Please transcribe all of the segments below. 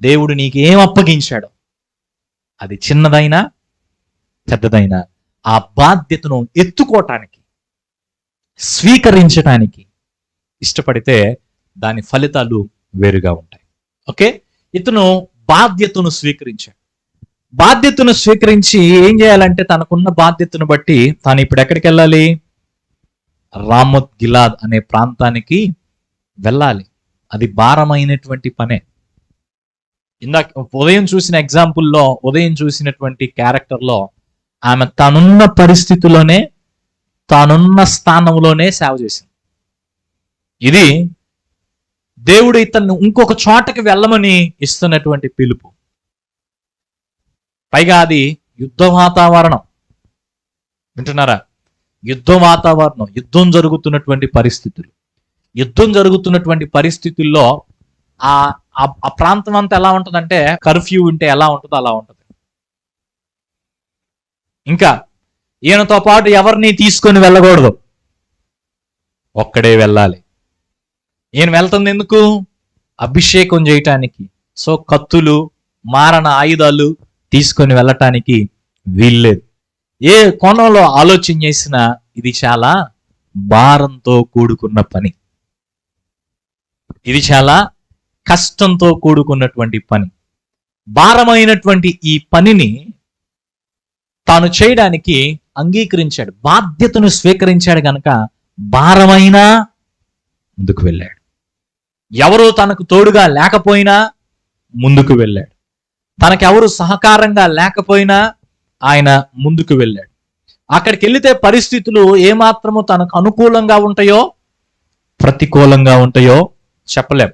దేవుడు నీకేం అప్పగించాడో? అది చిన్నదైనా పెద్దదైనా ఆ బాధ్యతను ఎత్తుకోవటానికి స్వీకరించటానికి ఇష్టపడితే దాని ఫలితాలు వేరుగా ఉంటాయి. ఓకే? ఇతను బాధ్యతను స్వీకరించాడు. బాధ్యతను స్వీకరించి ఏం చేయాలంటే తనకున్న బాధ్యతను బట్టి తాను ఇప్పుడు ఎక్కడికి వెళ్ళాలి? రామోత్ గిలాద్ అనే ప్రాంతానికి వెళ్ళాలి. అది భారమైనటువంటి పనే. ఇందాక ఉదయం చూసిన ఎగ్జాంపుల్లో ఉదయం చూసినటువంటి క్యారెక్టర్లో ఆమె తనున్న పరిస్థితిలోనే తానున్న స్థానంలోనే సేవ చేసింది. ఇది దేవుడు ఇతన్ని ఇంకొక చోటకి వెళ్ళమని ఇస్తున్నటువంటి పిలుపు. పైగా అది యుద్ధ వాతావరణం. వింటున్నారా? యుద్ధ వాతావరణం యుద్ధం జరుగుతున్నటువంటి పరిస్థితులు. యుద్ధం జరుగుతున్నటువంటి పరిస్థితుల్లో ఆ ఆ- ఆ ప్రాంతం అంతా ఎలా ఉంటుందంటే కర్ఫ్యూ ఉంటే ఎలా ఉంటుందో అలా ఉంటుంది. ఇంకా ఈయనతో పాటు ఎవరిని తీసుకొని వెళ్ళకూడదు? ఒక్కడే వెళ్ళాలి. ఈయన వెళ్తుంది ఎందుకు? అభిషేకం చేయటానికి. సో కత్తులు మారణ ఆయుధాలు తీసుకొని వెళ్ళటానికి వీల్లేదు. ఏ కోణంలో ఆలోచన చేసినా ఇది చాలా భారంతో కూడుకున్న పని. ఇది చాలా కష్టంతో కూడుకున్నటువంటి పని. భారమైనటువంటి ఈ పనిని తాను చేయడానికి అంగీకరించాడు. బాధ్యతను స్వీకరించాడు గనక భారమైనా ముందుకు వెళ్ళాడు. ఎవరు తనకు తోడుగా లేకపోయినా ముందుకు వెళ్ళాడు. తనకెవరు సహకారంగా లేకపోయినా ఆయన ముందుకు వెళ్ళాడు. అక్కడికి వెళితే పరిస్థితులు ఏమాత్రము తనకు అనుకూలంగా ఉంటాయో ప్రతికూలంగా ఉంటాయో చెప్పలేం.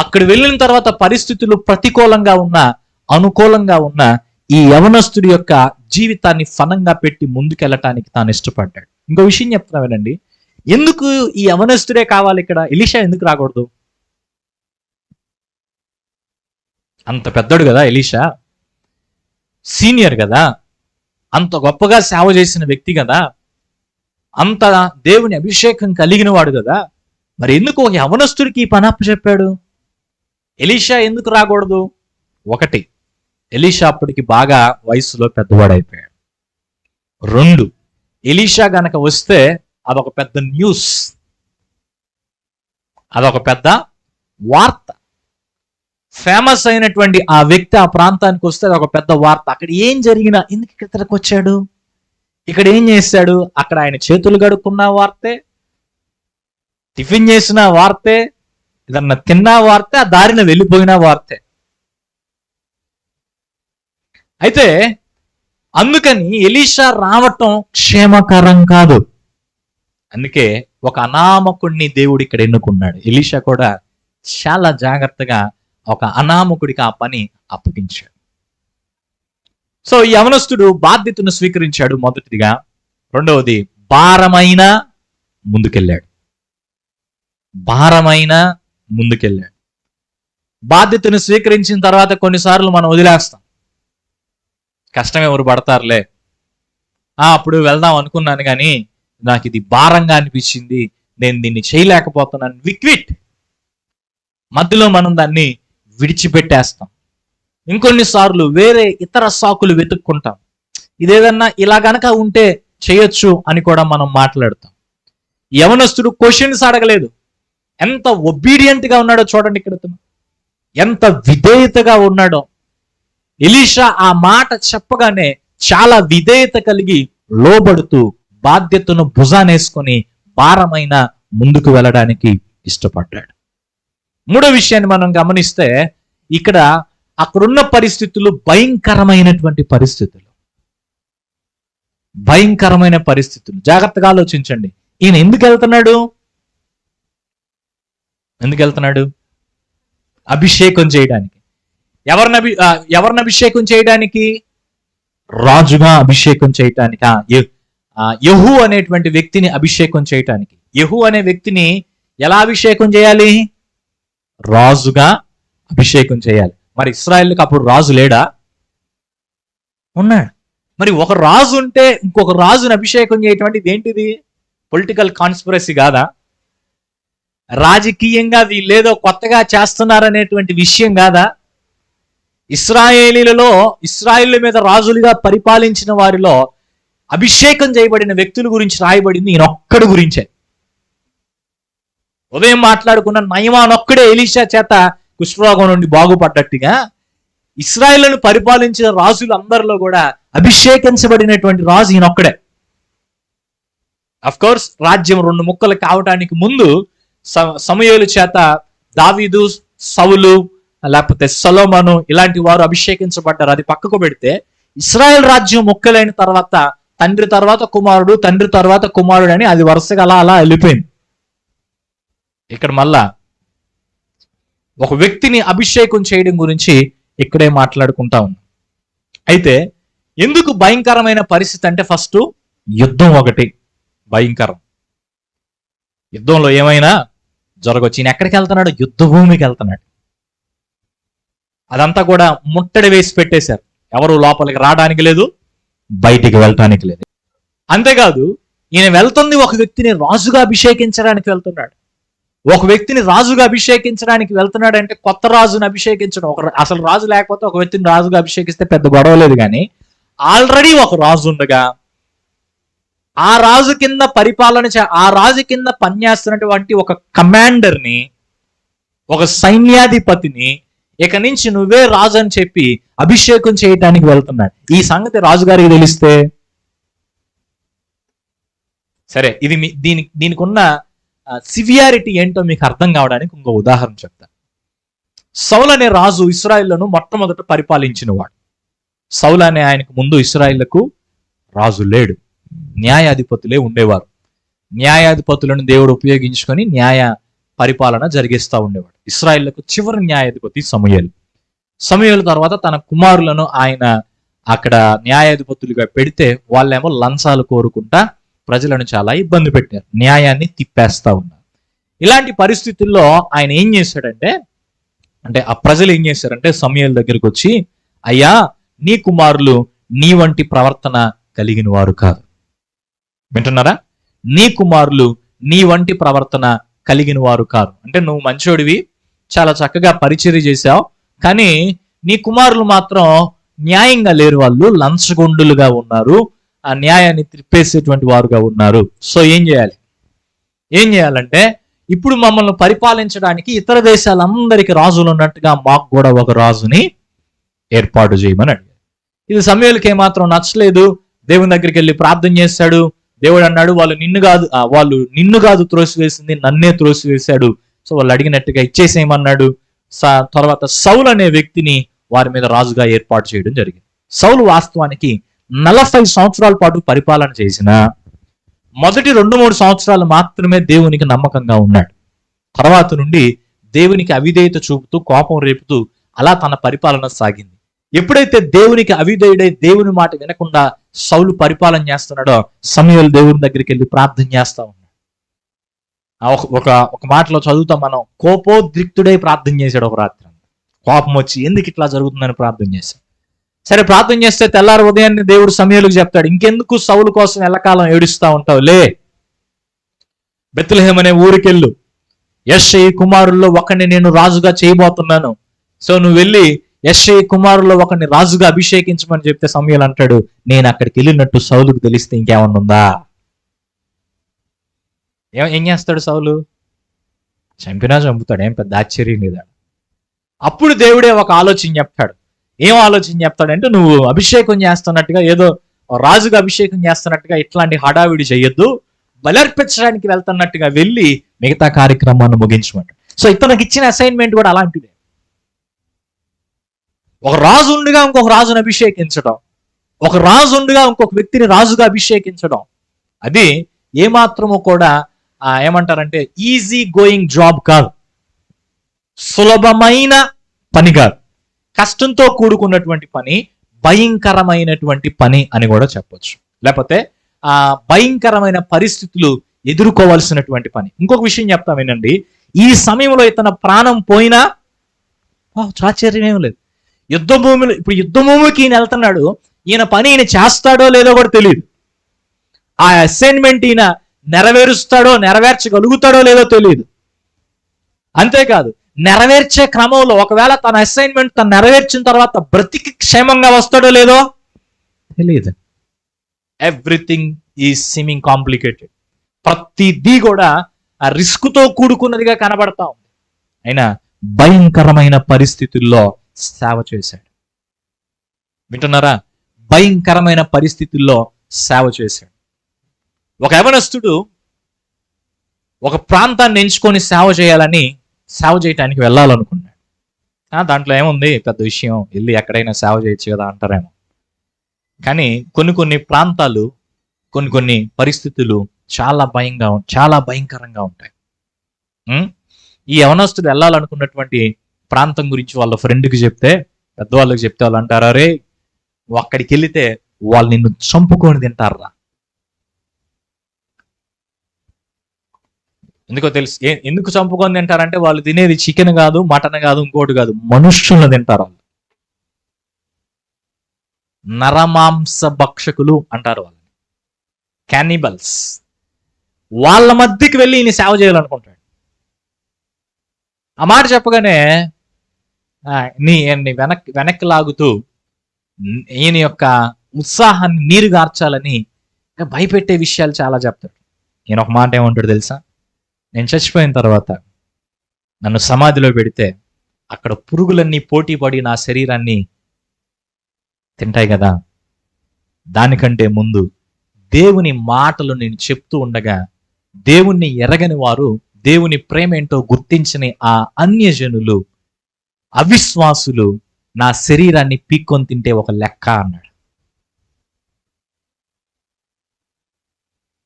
అక్కడ వెళ్ళిన తర్వాత పరిస్థితులు ప్రతికూలంగా ఉన్నా అనుకూలంగా ఉన్న ఈ యవనస్తుడి యొక్క జీవితాన్ని ఫలంగా పెట్టి ముందుకెళ్ళటానికి తాను ఇష్టపడ్డాడు. ఇంకో విషయం చెప్తున్నా వినండి. ఎందుకు ఈ యవనస్తుడే కావాలి ఇక్కడ? ఎలిషా ఎందుకు రాకూడదు? అంత పెద్దడు కదా ఎలీషా? సీనియర్ కదా? అంత గొప్పగా సేవ చేసిన వ్యక్తి కదా? అంత దేవుని అభిషేకం కలిగిన వాడు కదా? మరి ఎందుకు ఒక యవనస్తుడికి ఈ పని చెప్పాడు ఎలీషా ఎందుకు రాకూడదు? ఒకటి ఎలీషా అప్పటికి బాగా వయసులో పెద్దవాడైపోయాడు. రెండు ఎలీషా గనక వస్తే అదొక పెద్ద న్యూస్. అదొక పెద్ద వార్త. ఫేమస్ అయినటువంటి ఆ వ్యక్తి ఆ ప్రాంతానికి వస్తే ఒక పెద్ద వార్త. అక్కడ ఏం జరిగినా ఎందుకు ఇక్కడికి వచ్చాడు? ఇక్కడ ఏం చేశాడు? అక్కడ ఆయన చేతులు గడుక్కున్న వార్తే టిఫిన్ చేసిన వార్తే ఏదన్నా తిన్నా వార్తే ఆ దారిన వెళ్ళిపోయిన వార్తే. అయితే అందుకని ఎలీషా రావటం క్షేమకరం కాదు. అందుకే ఒక అనామకుడిని దేవుడు ఇక్కడ ఎన్నుకున్నాడు. ఎలీషా కూడా చాలా జాగ్రత్తగా ఒక అనామకుడికి ఆ పని అప్పగించాడు. సో ఈ యవనస్తుడు బాధ్యతను స్వీకరించాడు మొదటిదిగా. రెండవది భారమైన ముందుకెళ్ళాడు. భారమైన ముందుకెళ్ళాడు బాధ్యతను స్వీకరించిన తర్వాత కొన్నిసార్లు మనం వదిలేస్తాం. కష్టం ఎవరు పడతారులే. ఆ అప్పుడు వెళ్దాం అనుకున్నాను కానీ నాకు ఇది భారంగా అనిపించింది. నేను దీన్ని చేయలేకపోతున్నాను. విక్విట్ మధ్యలో మనం దాన్ని విడిచిపెట్టేస్తాం. ఇంకొన్నిసార్లు వేరే ఇతర సాకులు వెతుక్కుంటాం. ఇదేదన్నా ఇలా గనక ఉంటే చేయొచ్చు అని కూడా మనం మాట్లాడతాం. యవనస్తుడు క్వశ్చన్స్ అడగలేదు. ఎంత ఒబీడియంట్గా ఉన్నాడో చూడండి ఇక్కడ ఎంత విధేయతగా ఉన్నాడో. ఎలీషా ఆ మాట చెప్పగానే చాలా విధేయత కలిగి లోబడుతూ బాధ్యతను భుజానేసుకొని భారమైన ముందుకు వెళ్ళడానికి ఇష్టపడ్డాడు. మూడో విషయాన్ని మనం గమనిస్తే ఇక్కడ అక్కడున్న పరిస్థితులు భయంకరమైనటువంటి పరిస్థితులు. భయంకరమైన పరిస్థితులు. జాగ్రత్తగా ఆలోచించండి. ఈయన ఎందుకు వెళ్తున్నాడు? ఎందుకు వెళ్తున్నాడు? అభిషేకం చేయడానికి. ఎవరిని అభి ఎవరిని అభిషేకం చేయడానికి? రాజుగా అభిషేకం చేయటానికి. యహు అనేటువంటి వ్యక్తిని అభిషేకం చేయటానికి. యహు అనే వ్యక్తిని ఎలా అభిషేకం చేయాలి? రాజుగా అభిషేకం చేయాలి. మరి ఇస్రాయల్కి అప్పుడు రాజు లేడా? ఉన్నాడు. మరి ఒక రాజు ఉంటే ఇంకొక రాజుని అభిషేకం చేయటం ఏంటిది ఇదేంటిది? పొలిటికల్ కాన్స్పిరసీ కాదా? రాజకీయంగా వీళ్ళేదో కొత్తగా చేస్తున్నారనేటువంటి విషయం కాదా? ఇస్రాయేలీలలో ఇస్రాయేల్ మీద రాజులుగా పరిపాలించిన వారిలో అభిషేకం చేయబడిన వ్యక్తుల గురించి రాయబడింది ఈయన ఒక్కడి గురించే. ఉదయం మాట్లాడుకున్న నయమానొక్కడే ఎలీషా చేత కుష్ఠరోగం నుండి బాగుపడ్డట్టుగా ఇస్రాయేళ్ళను పరిపాలించిన రాజులు అందరిలో కూడా అభిషేకించబడినటువంటి రాజు ఈయనొక్కడే. అఫ్ కోర్స్ రాజ్యం రెండు ముక్కలు కావటానికి ముందు సమయోలు చేత దావీదు సౌలు లేకపోతే సలోమను ఇలాంటి వారు అభిషేకించబడ్డారు. అది పక్కకు పెడితే ఇస్రాయెల్ రాజ్యం ముక్కలైన తర్వాత తండ్రి తర్వాత కుమారుడు తండ్రి తర్వాత కుమారుడు అని అది వరుసగా అలా అలా వెళ్ళిపోయింది. ఇక్కడ మళ్ళా ఒక వ్యక్తిని అభిషేకం చేయడం గురించి ఇక్కడే మాట్లాడుకుంటా ఉన్నాం. అయితే ఎందుకు భయంకరమైన పరిస్థితి అంటే ఫస్ట్ యుద్ధం ఒకటి భయంకరం. యుద్ధంలో ఏమైనా జరగవచ్చు ఈయన ఎక్కడికి వెళ్తున్నాడు? యుద్ధ భూమికి వెళ్తున్నాడు. అదంతా కూడా ముట్టడి వేసి పెట్టేశారు. ఎవరు లోపలికి రావడానికి లేదు బయటికి వెళ్ళటానికి లేదు. అంతేకాదు ఈయన వెళ్తుంది ఒక వ్యక్తిని రాజుగా అభిషేకించడానికి వెళ్తున్నాడు. ఒక వ్యక్తిని రాజుగా అభిషేకించడానికి వెళ్తున్నాడు అంటే కొత్త రాజుని అభిషేకించడం ఒక అసలు రాజు లేకపోతే ఒక వ్యక్తిని రాజుగా అభిషేకిస్తే పెద్ద గొడవ లేదు కానీ ఆల్రెడీ ఒక రాజు ఉండగా ఆ రాజు కింద పరిపాలన చే- ఆ రాజు కింద పనిచేస్తున్నటువంటి ఒక కమాండర్ని ఒక సైన్యాధిపతిని ఇక నుంచి నువ్వే రాజు అని చెప్పి అభిషేకం చేయటానికి వెళ్తున్నాడు. ఈ సంగతి రాజుగారికి తెలిస్తే? సరే ఇది మీ దీని దీనికి ఉన్న సివియారిటీ ఏంటో మీకు అర్థం కావడానికి ఇంకో ఉదాహరణ చెప్తా. సౌల్ అనే రాజు ఇస్రాయిల్లను మొట్టమొదట పరిపాలించినవాడు. సౌల్ అనే ఆయనకు ముందు ఇస్రాయిళ్ళకు రాజు లేడు. న్యాయాధిపతులే ఉండేవారు. న్యాయాధిపతులను దేవుడు ఉపయోగించుకొని న్యాయ పరిపాలన జరిగిస్తా ఉండేవాడు. ఇస్రాయిళ్ళకు చివరి న్యాయాధిపతి సమయలు. సమయలు తర్వాత తన కుమారులను ఆయన అక్కడ న్యాయాధిపతులుగా పెడితే వాళ్ళేమో లంచాలు కోరుకుంటా ప్రజలను చాలా ఇబ్బంది పెట్టారు న్యాయాన్ని తిప్పేస్తా ఉన్నారు. ఇలాంటి పరిస్థితుల్లో ఆయన ఏం చేశాడంటే అంటే ఆ ప్రజలు ఏం చేశారంటే సమయాల దగ్గరికి వచ్చి అయ్యా నీ కుమారులు నీ వంటి ప్రవర్తన కలిగిన వారు కాదు. వింటున్నారా? నీ కుమారులు నీ వంటి ప్రవర్తన కలిగిన వారు కారు. అంటే నువ్వు మంచోడివి చాలా చక్కగా పరిచర్య చేశావు కానీ నీ కుమారులు మాత్రం న్యాయంగా లేరు వాళ్ళు లంచగొండులుగా ఉన్నారు ఆ న్యాయాన్ని త్రిప్పేసేటువంటి వారుగా ఉన్నారు. సో ఏం చేయాలి? ఏం చేయాలంటే ఇప్పుడు మమ్మల్ని పరిపాలించడానికి ఇతర దేశాలందరికీ రాజులు ఉన్నట్టుగా మాకు కూడా ఒక రాజుని ఏర్పాటు చేయమని అడిగారు. ఇది సమయాలకి ఏమాత్రం నచ్చలేదు. దేవుని దగ్గరికి వెళ్ళి ప్రార్థన చేశాడు దేవుడు అన్నాడు వాళ్ళు నిన్ను కాదు వాళ్ళు నిన్ను కాదు త్రోసివేసింది నన్నే త్రోసివేశాడు. సో వాళ్ళు అడిగినట్టుగా ఇచ్చేసేయమన్నాడు. తర్వాత సౌల్ అనే వ్యక్తిని వారి మీద రాజుగా ఏర్పాటు చేయడం జరిగింది. సౌలు వాస్తవానికి నలభై సంవత్సరాల పాటు పరిపాలన చేసిన మొదటి రెండు మూడు సంవత్సరాలు మాత్రమే దేవునికి నమ్మకంగా ఉన్నాడు. తర్వాత నుండి దేవునికి అవిధేయత చూపుతూ కోపం రేపుతూ అలా తన పరిపాలన సాగింది. ఎప్పుడైతే దేవునికి అవిధేయుడై దేవుని మాట వినకుండా సౌలు పరిపాలన చేస్తున్నాడో సమయాలు దేవుని దగ్గరికి వెళ్ళి ప్రార్థన చేస్తా ఉన్నాడు. ఒక ఒక మాటలో చదువుతాం మనం. కోపోద్రిక్తుడై ప్రార్థన చేశాడు ఒక రాత్రి. కోపం వచ్చి ఎందుకు ఇట్లా జరుగుతుందని ప్రార్థన చేశాడు సరే ప్రార్థన చేస్తే తెల్లారి ఉదయాన్నే దేవుడు సమయాలకు చెప్తాడు ఇంకెందుకు సౌలు కోసం ఎల్లకాలం ఏడుస్తా ఉంటావు? లే. బెత్లహేమ్ అనే ఊరికెళ్ళు. యశ్ఐ కుమారుల్లో ఒకరిని నేను రాజుగా చేయబోతున్నాను. సో నువ్వు వెళ్ళి యశ్ఐ కుమారుల్లో ఒకరిని రాజుగా అభిషేకించమని చెప్తే సమయాలు అంటాడు నేను అక్కడికి వెళ్ళినట్టు సౌలుకు తెలిస్తే ఇంకేమన్నా ఉందా? ఏం ఏం చేస్తాడు సౌలు? చంపినా చంపుతాడు ఏం పెద్ద ఆశ్చర్యం లేదా అప్పుడు దేవుడే ఒక ఆలోచన చెప్తాడు. ఏం ఆలోచన చెప్తాడంటే నువ్వు అభిషేకం చేస్తున్నట్టుగా ఏదో రాజుగా అభిషేకం చేస్తున్నట్టుగా ఇట్లాంటి హడావిడి చేయొద్దు. బలర్పించడానికి వెళ్తున్నట్టుగా వెళ్ళి మిగతా కార్యక్రమాన్ని ముగించమంటాడు. సో ఇతనికి ఇచ్చిన అసైన్మెంట్ కూడా అలాంటిదే. ఒక రాజు ఉండగా ఇంకొక రాజును అభిషేకించడం. ఒక రాజు ఉండగా ఇంకొక వ్యక్తిని రాజుగా అభిషేకించడం. అది ఏమాత్రము కూడా ఏమంటారంటే ఈజీ గోయింగ్ జాబ్ కాదు. సులభమైన పని కాదు. కష్టంతో కూడుకున్నటువంటి పని భయంకరమైనటువంటి పని అని కూడా చెప్పొచ్చు. లేకపోతే ఆ భయంకరమైన పరిస్థితులు ఎదుర్కోవాల్సినటువంటి పని. ఇంకొక విషయం చెప్తా వినండి. ఈ సమయంలో ఇతను ప్రాణం పోయినా ఆ, ఆశ్చర్యం ఏం లేదు. యుద్ధ భూమిలో ఇప్పుడు యుద్ధ భూమికి ఈయన వెళ్తున్నాడు. ఈయన పని ఈయన చేస్తాడో లేదో కూడా తెలియదు ఆ అసైన్మెంట్ ఈయన నెరవేరుస్తాడో నెరవేర్చగలుగుతాడో లేదో తెలియదు అంతేకాదు నెరవేర్చే క్రమంలో ఒకవేళ తన అసైన్మెంట్ తను నెరవేర్చిన తర్వాత బ్రతికి క్షేమంగా వస్తాడో లేదో తెలియదు ఎవ్రీథింగ్ ఈ సిమింగ్ కాంప్లికేటెడ్ ప్రతిదీ కూడా ఆ రిస్క్తో కూడుకున్నదిగా కనబడతా ఉంది. అయినా భయంకరమైన పరిస్థితుల్లో సేవ చేశాడు. వింటున్నారా? భయంకరమైన పరిస్థితుల్లో సేవ చేశాడు. ఒక యవనస్తుడు ఒక ప్రాంతాన్ని ఎంచుకొని సేవ చేయాలని సేవ చేయటానికి వెళ్ళాలనుకున్నాడు. దాంట్లో ఏముంది? పెద్ద విషయం. వెళ్ళి ఎక్కడైనా సేవ చేయొచ్చు కదా అంటారేమో. కానీ కొన్ని కొన్ని ప్రాంతాలు కొన్ని కొన్ని పరిస్థితులు చాలా భయంగా చాలా భయంకరంగా ఉంటాయి. ఈ యవనస్తుడు వెళ్ళాలనుకున్నటువంటి ప్రాంతం గురించి వాళ్ళ ఫ్రెండ్కి చెప్తే పెద్దవాళ్ళకి చెప్తే వాళ్ళు అంటారు అరే అక్కడికి వెళితే వాళ్ళు నిన్ను చంపుకొని తింటారా? ఎందుకో తెలుసు. ఎందుకు చంపుకొని తింటారంటే వాళ్ళు తినేది చికెన్ కాదు మటన్ కాదు ఇంకోటి కాదు మనుష్యులను తింటారు వాళ్ళు. నరమాంస భక్షకులు అంటారు వాళ్ళని. క్యానిబల్స్ వాళ్ళ మధ్యకి వెళ్ళి ఈయన సేవ చేయాలనుకుంటాడు. ఆ మాట చెప్పగానే నీ నీ వెనక్కి వెనక్కి లాగుతూ ఈయన యొక్క ఉత్సాహాన్ని నీరు గార్చాలని భయపెట్టే విషయాలు చాలా చెప్తాడు. ఈయన ఒక మాట ఏమంటాడు తెలుసా? నేను చచ్చిపోయిన తర్వాత నన్ను సమాధిలో పెడితే అక్కడ పురుగులన్నీ పోటీ పడి నా శరీరాన్ని తింటాయి కదా? దానికంటే ముందు దేవుని మాటలు నేను చెప్తూ ఉండగా దేవుణ్ణి ఎరగని వారు దేవుని ప్రేమ ఏంటో గుర్తించని ఆ అన్యజనులు అవిశ్వాసులు నా శరీరాన్ని పీక్కొని తింటే ఒక లెక్క అన్నాడు.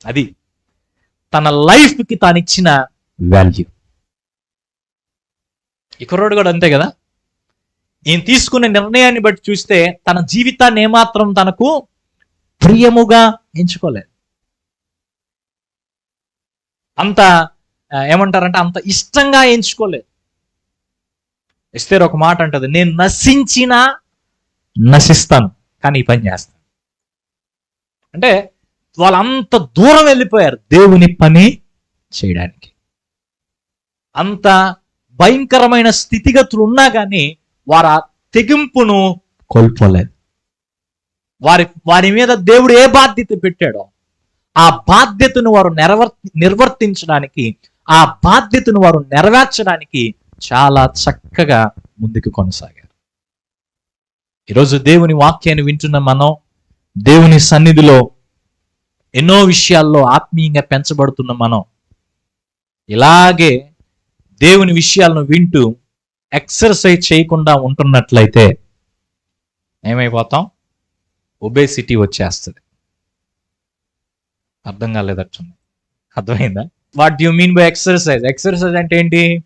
అది తన లైఫ్కి తాను ఇచ్చిన వాల్యూ ఈ కుర్రోడు కూడా అంతే కదా? ఈయన తీసుకునే నిర్ణయాన్ని బట్టి చూస్తే తన జీవితాన్ని ఏమాత్రం తనకు ప్రియముగా ఎంచుకోలేదు. అంత ఏమంటారంటే అంత ఇష్టంగా ఎంచుకోలేదు. ఇస్తే ఒక మాట అంటది నేను నశించినా నశిస్తాను కానీ ఈ పని చేస్తాను. అంటే వాళ్ళంత దూరం వెళ్ళిపోయారు దేవుని పని చేయడానికి. అంత భయంకరమైన స్థితిగతులు ఉన్నా కానీ వారు ఆ తెగింపును కోల్పోలేదు. వారి వారి మీద దేవుడు ఏ బాధ్యత పెట్టాడో ఆ బాధ్యతను వారు నెరవర్ నిర్వర్తించడానికి ఆ బాధ్యతను వారు నెరవేర్చడానికి చాలా చక్కగా ముందుకు కొనసాగారు. ఈరోజు దేవుని వాక్యాన్ని వింటున్న మనం దేవుని సన్నిధిలో ఎన్నో విషయాల్లో ఆత్మీయంగా పెంచబడుతున్న మనం ఇలాగే దేవుని విషయాలను వింటూ ఎక్సర్సైజ్ చేయకుండా ఉంటున్నట్లయితే ఏమైపోతాం? ఒబేసిటీ వచ్చేస్తుంది. అర్థం కాలేదట్టుంది. అర్థమైందా? What you mean by exercise exercise అంటే ఏంటి?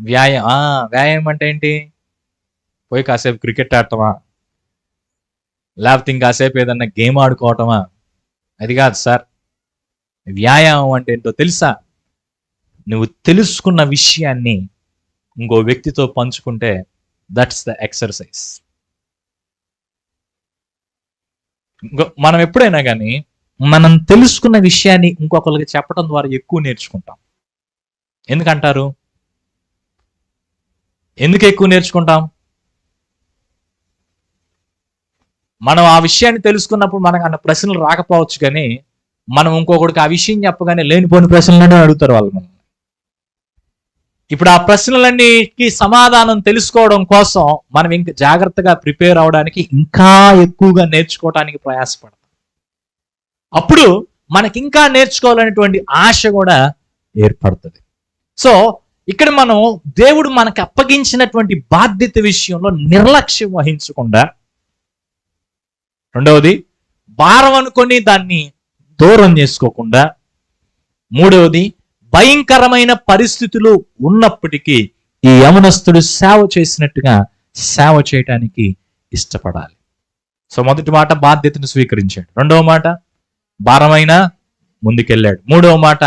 వ్యాయామం ఆ, వ్యాయామం అంటే ఏంటి? పోయి కాసేపు క్రికెట్ ఆడటమా? లేకపోతే ఇంకాసేపు ఏదన్నా గేమ్ ఆడుకోవటమా? అది కాదు సార్. వ్యాయామం అంటే ఏంటో తెలుసా? నువ్వు తెలుసుకున్న విషయాన్ని ఇంకో వ్యక్తితో పంచుకుంటే దట్స్ ద ఎక్సర్సైజ్. ఇంకో మనం ఎప్పుడైనా కానీ మనం తెలుసుకున్న విషయాన్ని ఇంకొకరికి చెప్పడం ద్వారా ఎక్కువ నేర్చుకుంటాం. ఎందుకంటారు? ఎందుకు ఎక్కువ నేర్చుకుంటాం? మనం ఆ విషయాన్ని తెలుసుకున్నప్పుడు మనకు అన్న ప్రశ్నలు రాకపోవచ్చు కానీ మనం ఇంకొకటికి ఆ విషయం చెప్పగానే లేనిపోని ప్రశ్నలనే అడుగుతారు వాళ్ళు మనం ఇప్పుడు ఆ ప్రశ్నలన్నిటికీ సమాధానం తెలుసుకోవడం కోసం మనం ఇంకా జాగ్రత్తగా ప్రిపేర్ అవడానికి ఇంకా ఎక్కువగా నేర్చుకోవడానికి ప్రయాసపడతాం. అప్పుడు మనకి ఇంకా నేర్చుకోవాలనేటువంటి ఆశ కూడా ఏర్పడుతుంది. సో ఇక్కడ మనం దేవుడు మనకు అప్పగించినటువంటి బాధ్యత విషయంలో నిర్లక్ష్యం వహించకుండా రెండవది భారం అనుకొని దాన్ని దూరం చేసుకోకుండా మూడవది భయంకరమైన పరిస్థితులు ఉన్నప్పటికీ ఈ యమనస్తుడు సేవ చేసినట్టుగా సేవ చేయటానికి ఇష్టపడాలి. సో మొదటి మాట బాధ్యతను స్వీకరించాడు. రెండవ మాట భారమైన ముందుకెళ్ళాడు. మూడవ మాట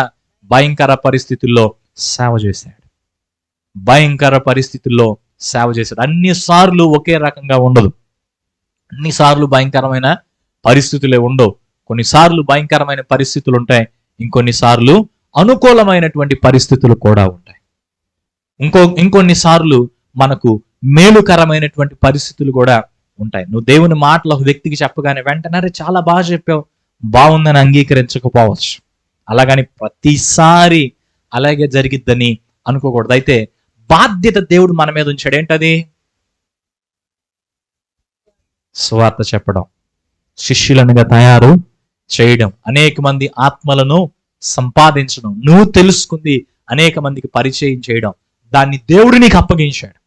భయంకర పరిస్థితుల్లో సేవ చేశాడు. భయంకర పరిస్థితుల్లో సేవ చేశాడు. అన్ని సార్లు ఒకే రకంగా ఉండదు. అన్నిసార్లు భయంకరమైన పరిస్థితులే ఉండవు. కొన్నిసార్లు భయంకరమైన పరిస్థితులు ఉంటాయి. ఇంకొన్ని సార్లు అనుకూలమైనటువంటి పరిస్థితులు కూడా ఉంటాయి. ఇంకో ఇంకొన్ని సార్లు మనకు మేలుకరమైనటువంటి పరిస్థితులు కూడా ఉంటాయి. నువ్వు దేవుని మాటలు ఒక వ్యక్తికి చెప్పగానే వెంటనే చాలా బాగా చెప్పావు. బాగుందని అంగీకరించకపోవచ్చు. అలాగని ప్రతిసారి అలాగే జరిగిద్దని అనుకోకూడదు. అయితే బాధ్యత దేవుడు మన మీద ఉంచాడు. ఏంటది? స్వార్థ చెప్పడం. శిష్యులనుగా తయారు చేయడం. అనేక మంది ఆత్మలను సంపాదించడం. నువ్వు తెలుసుకుంది అనేక మందికి పరిచయం చేయడం. దాన్ని దేవుడు నీకు అప్పగించాడు.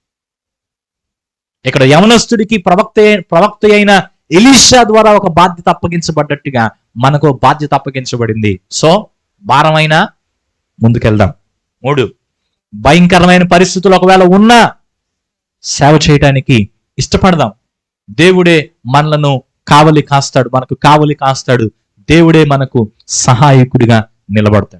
ఇక్కడ యవనస్తుడికి ప్రవక్త ప్రవక్త అయిన ఎలీషా ద్వారా ఒక బాధ్యత అప్పగించబడ్డట్టుగా మనకు బాధ్యత అప్పగించబడింది. సో భారమైన ముందుకెళ్దాం. మూడు. భయంకరమైన పరిస్థితులు ఒకవేళ ఉన్నా సేవ చేయటానికి ఇష్టపడదాం. దేవుడే మనలను కావలి కాస్తాడు మనకు కావలి కాస్తాడు. దేవుడే మనకు సహాయకుడిగా నిలబడతాడు.